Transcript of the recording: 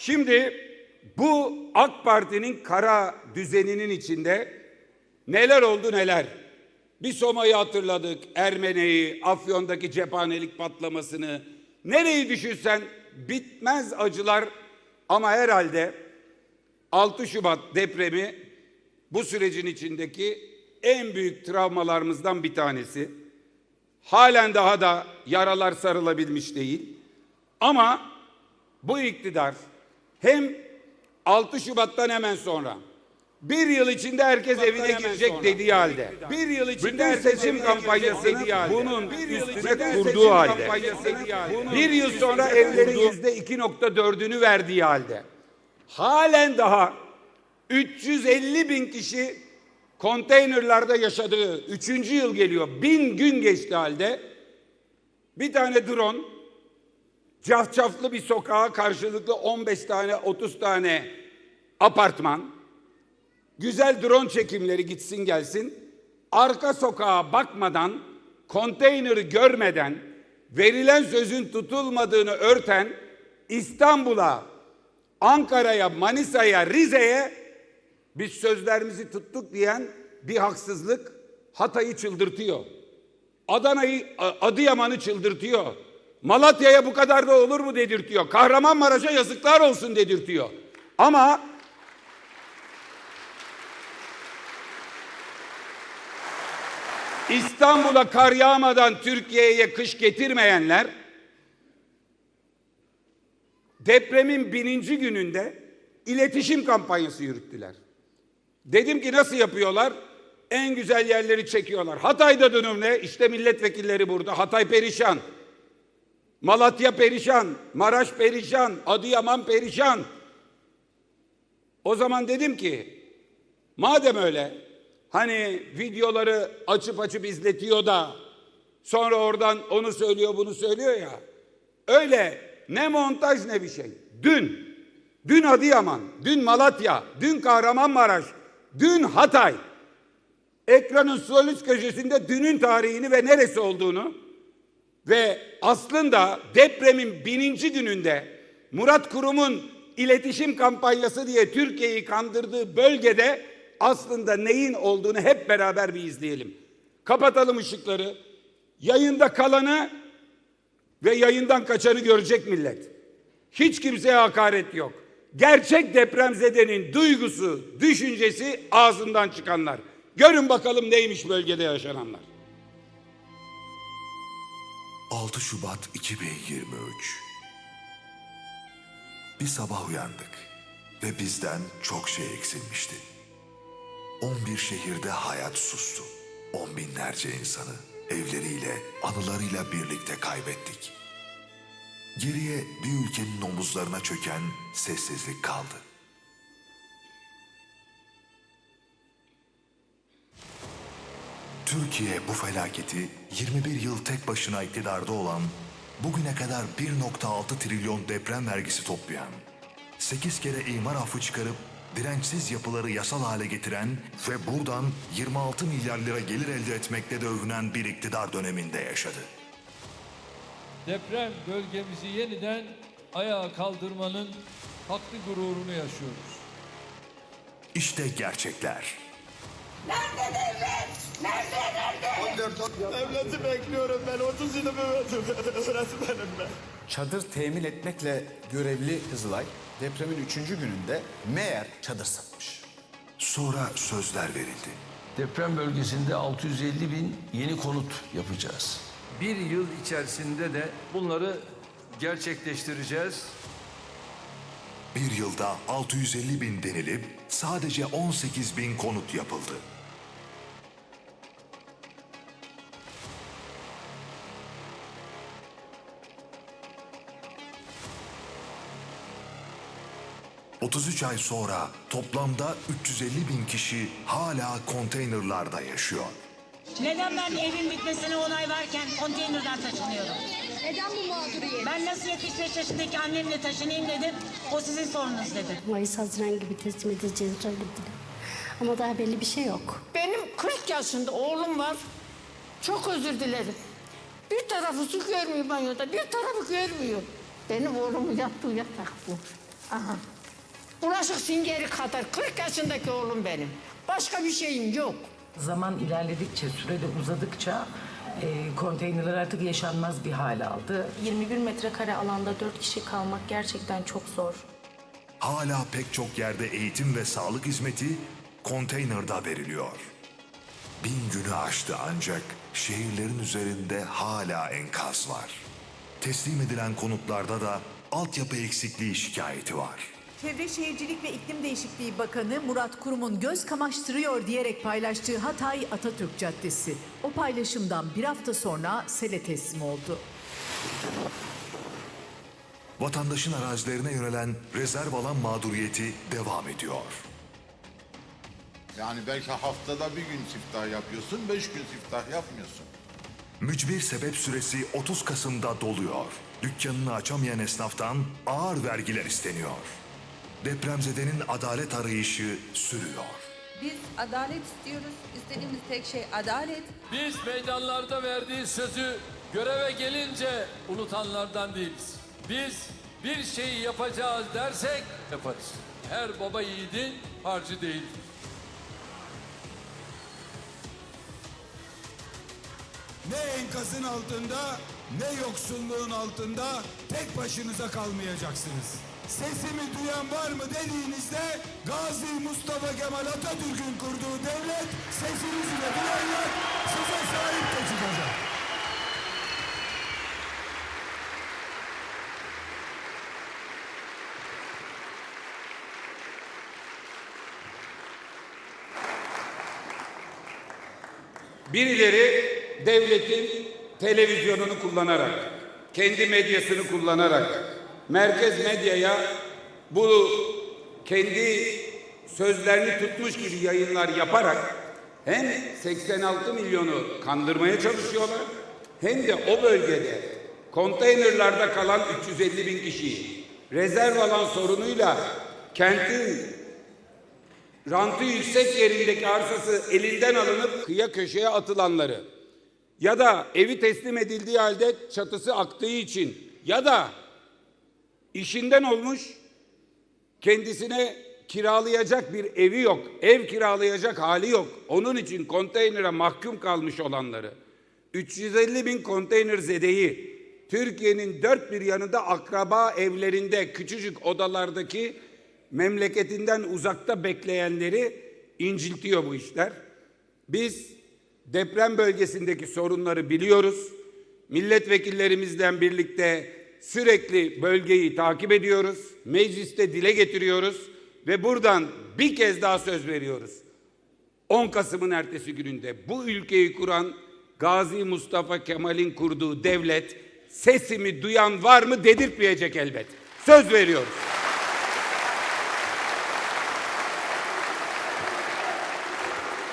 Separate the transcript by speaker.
Speaker 1: Şimdi bu AK Parti'nin kara düzeninin içinde neler oldu neler. Bir Soma'yı hatırladık, Ermeni'yi, Afyon'daki cephanelik patlamasını. Nereyi düşünsen bitmez acılar ama herhalde 6 Şubat depremi bu sürecin içindeki en büyük travmalarımızdan bir tanesi. Halen daha da yaralar sarılabilmiş değil. Ama bu iktidar hem 6 Şubat'tan hemen sonra bir yıl içinde herkes evine girecek dediği halde. Bir yıl içinde her seçim kampanyasını bunun üstüne kurduğu halde. Bir yıl sonra evlerin yüzde 2.4'ünü verdiği halde. Halen daha 350 bin kişi konteynerlarda yaşadığı üçüncü yıl geliyor. Bin gün geçti halde bir tane drone cafcaflı bir sokağa karşılıklı 15 tane 30 tane apartman güzel drone çekimleri gitsin gelsin arka sokağa bakmadan konteyneri görmeden verilen sözün tutulmadığını örten İstanbul'a Ankara'ya Manisa'ya Rize'ye biz sözlerimizi tuttuk diyen bir haksızlık Hatay'ı çıldırtıyor. Adana'yı, Adıyaman'ı çıldırtıyor. Malatya'ya bu kadar da olur mu dedirtiyor. Kahramanmaraş'a yazıklar olsun dedirtiyor. Ama İstanbul'a kar yağmadan Türkiye'ye kış getirmeyenler depremin bininci gününde iletişim kampanyası yürüttüler. Dedim ki nasıl yapıyorlar? En güzel yerleri çekiyorlar. Hatay'da durum ne? İşte milletvekilleri burada. Hatay perişan. Malatya perişan. Maraş perişan. Adıyaman perişan. O zaman dedim ki madem öyle hani videoları açıp açıp izletiyor da sonra oradan onu söylüyor bunu söylüyor ya. Öyle ne montaj ne bir şey. Dün, dün Adıyaman, dün Malatya, dün Kahramanmaraş, dün Hatay. Ekranın sol üst köşesinde dünün tarihini ve neresi olduğunu ve aslında depremin bininci gününde Murat Kurum'un iletişim kampanyası diye Türkiye'yi kandırdığı bölgede aslında neyin olduğunu hep beraber bir izleyelim. Kapatalım ışıkları. Yayında kalanı ve yayından kaçanı görecek millet. Hiç kimseye hakaret yok. Gerçek depremzedenin duygusu, düşüncesi ağzından çıkanlar. Görün bakalım neymiş bölgede yaşananlar.
Speaker 2: 6 Şubat 2023 Bir sabah uyandık ve bizden çok şey eksilmişti. 11 şehirde hayat sustu. On binlerce insanı evleriyle, anılarıyla birlikte kaybettik. Geriye bir ülkenin omuzlarına çöken sessizlik kaldı. Türkiye bu felaketi 21 yıl tek başına iktidarda olan, bugüne kadar 1.6 trilyon deprem vergisi toplayan, 8 kere imar affı çıkarıp dirençsiz yapıları yasal hale getiren ve buradan 26 milyar lira gelir elde etmekle de övünen bir iktidar döneminde yaşadı.
Speaker 3: deprem bölgemizi yeniden ayağa kaldırmanın haklı gururunu yaşıyoruz.
Speaker 2: İşte gerçekler.
Speaker 4: Devleti bekliyorum ben 30 yılımı verdim öğretmenim ben.
Speaker 5: Çadır temin etmekle görevli Kızılay depremin üçüncü gününde meğer çadır satmış.
Speaker 2: Sonra sözler verildi.
Speaker 6: Deprem bölgesinde 650 bin yeni konut yapacağız.
Speaker 7: Bir yıl içerisinde de bunları gerçekleştireceğiz.
Speaker 2: Bir yılda 650 bin denilip sadece 18 bin konut yapıldı. ...33 ay sonra toplamda 350 bin kişi hala konteynerlarda yaşıyor.
Speaker 8: Neden ben evin bitmesine onay verken konteynerden taşınıyorum?
Speaker 9: Neden bu mağduriyet?
Speaker 8: Ben nasıl 75 yaşındaki annemle taşınayım dedim. O sizin sorunuz dedi.
Speaker 10: Mayıs Haziran gibi teslim edeceğini söylediler. Ama daha belli bir şey yok.
Speaker 11: Benim 40 yaşında oğlum var. Çok özür dilerim. Bir tarafı su görmüyor banyoda, bir tarafı görmüyor. Benim oğlumun yattığı yatak bu. Aha. Bulaşık singeri kadar 40 yaşındaki oğlum benim. Başka bir şeyim yok.
Speaker 8: Zaman ilerledikçe, sürede uzadıkça e, konteynerler artık yaşanmaz bir hale aldı.
Speaker 10: 21 metrekare alanda 4 kişi kalmak gerçekten çok zor.
Speaker 2: Hala pek çok yerde eğitim ve sağlık hizmeti konteynerda veriliyor. Bin günü aştı ancak şehirlerin üzerinde hala enkaz var. Teslim edilen konutlarda da altyapı eksikliği şikayeti var.
Speaker 9: Çevre Şehircilik ve İklim Değişikliği Bakanı Murat Kurum'un göz kamaştırıyor diyerek paylaştığı Hatay Atatürk Caddesi. O paylaşımdan bir hafta sonra sele teslim oldu.
Speaker 2: Vatandaşın arazilerine yönelen rezerv alan mağduriyeti devam ediyor.
Speaker 4: Yani belki haftada bir gün siftah yapıyorsun, beş gün siftah yapmıyorsun.
Speaker 2: Mücbir sebep süresi 30 Kasım'da doluyor. Dükkanını açamayan esnaftan ağır vergiler isteniyor. Depremzedenin adalet arayışı sürüyor.
Speaker 9: Biz adalet istiyoruz. İstediğimiz tek şey adalet.
Speaker 3: Biz meydanlarda verdiği sözü göreve gelince unutanlardan değiliz. Biz bir şeyi yapacağız dersek yaparız. Her baba yiğidin harcı değildir.
Speaker 1: Ne enkazın altında ne yoksulluğun altında tek başınıza kalmayacaksınız. Sesimi duyan var mı dediğinizde Gazi Mustafa Kemal Atatürk'ün kurduğu devlet sesinizi de duyanlar size sahip de çıkacak. Birileri devletin televizyonunu kullanarak, kendi medyasını kullanarak, merkez medyaya bu kendi sözlerini tutmuş gibi yayınlar yaparak hem 86 milyonu kandırmaya çalışıyorlar hem de o bölgede konteynerlarda kalan 350 bin kişiyi rezerv alan sorunuyla kentin rantı yüksek yerindeki arsası elinden alınıp kıya köşeye atılanları ya da evi teslim edildiği halde çatısı aktığı için ya da işinden olmuş kendisine kiralayacak bir evi yok, ev kiralayacak hali yok. Onun için konteynere mahkum kalmış olanları 350 bin konteyner zedeyi Türkiye'nin dört bir yanında akraba evlerinde küçücük odalardaki memleketinden uzakta bekleyenleri inciltiyor bu işler. Biz deprem bölgesindeki sorunları biliyoruz. Milletvekillerimizden birlikte sürekli bölgeyi takip ediyoruz. Mecliste dile getiriyoruz ve buradan bir kez daha söz veriyoruz. 10 Kasım'ın ertesi gününde bu ülkeyi kuran Gazi Mustafa Kemal'in kurduğu devlet sesimi duyan var mı dedirtmeyecek elbet. Söz veriyoruz.